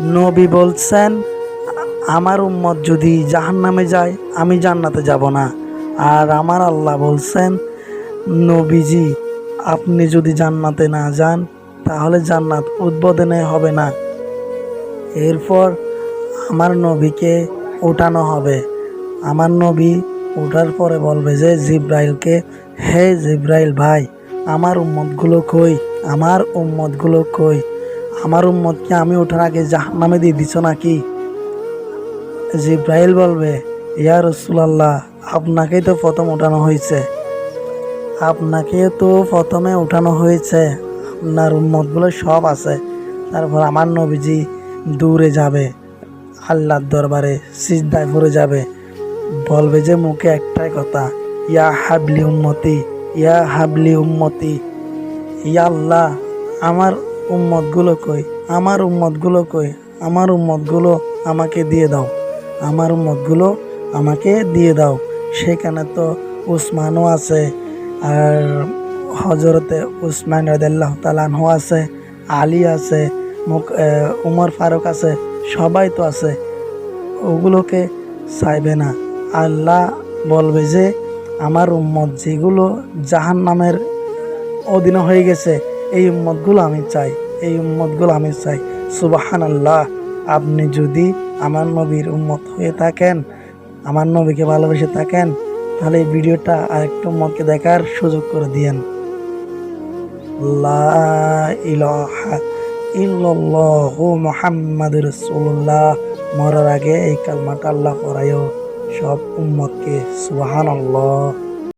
নবী বলছেন, আমার উম্মত যদি জাহান নামে যায়, আমি জান্নাতে যাব না। আর আমার আল্লাহ বলছেন, নবীজি, আপনি যদি জান্নাতে না যান, তাহলে জান্নাত উদ্বোধনে হবে না। এরপর আমার নবীকে ওঠানো হবে। আমার নবী ওঠার পরে বলবে যে, জিব্রাইলকে, হে জিব্রাইল ভাই, আমার উম্মতগুলো কই? আমার উম্মতগুলো কই? আমার উম্মতকে আমি ওঠার আগে জাহান্নামে দিয়ে দিছ নাকি? জিব্রাইল বলবে, ইয়া রসুলাল্লাহ, আপনাকেই তো প্রথম ওঠানো হয়েছে। আপনাকে তো প্রথমে উঠানো হয়েছে। আপনার উম্মতগুলো সব আছে। তারপর আমার নবীজি দূরে যাবে, আল্লাহর দরবারে সিজদায় পড়ে যাবে। বলবে যে মুখে একটাই কথা, ইয়া হাবলি উম্মতি, ইয়া হাবলি উম্মতি, ইয়া আল্লাহ, আমার উম্মতগুলো কই? আমার উম্মতগুলো কই? আমার উম্মতগুলো আমাকে দিয়ে দাও। আমার উম্মতগুলো আমাকে দিয়ে দাও। সেখানে তো উসমানও আছে আর হজরতে উসমান রাদিল্লাহ তালানহু আছে আলী আছে আহ, উমর ফারুক আছে সবাই তো আছে। ওগুলোকে চাইবে না। আল্লাহ বলবে যে আমার উম্মত যেগুলো জাহান নামের অধীনে হয়ে গেছে এই উম্মতগুলো আমি চাই, এই উম্মতগুলো আমি চাই। সুবাহান আল্লাহ আপনি যদি আমার নবীর উম্মত হয়ে থাকেন, আমার নবীকে ভালোবেসে থাকেন, তাহলে এই ভিডিওটা আরেকটু উম্মতকে দেখার সুযোগ করে দিয়েন। মুহাম্মাদুর রাসূলুল্লাহ, মরার আগে এই কালমাটা আল্লাহ পড়ায়ও সব উম্মতকে, সুবহানাল্লাহ।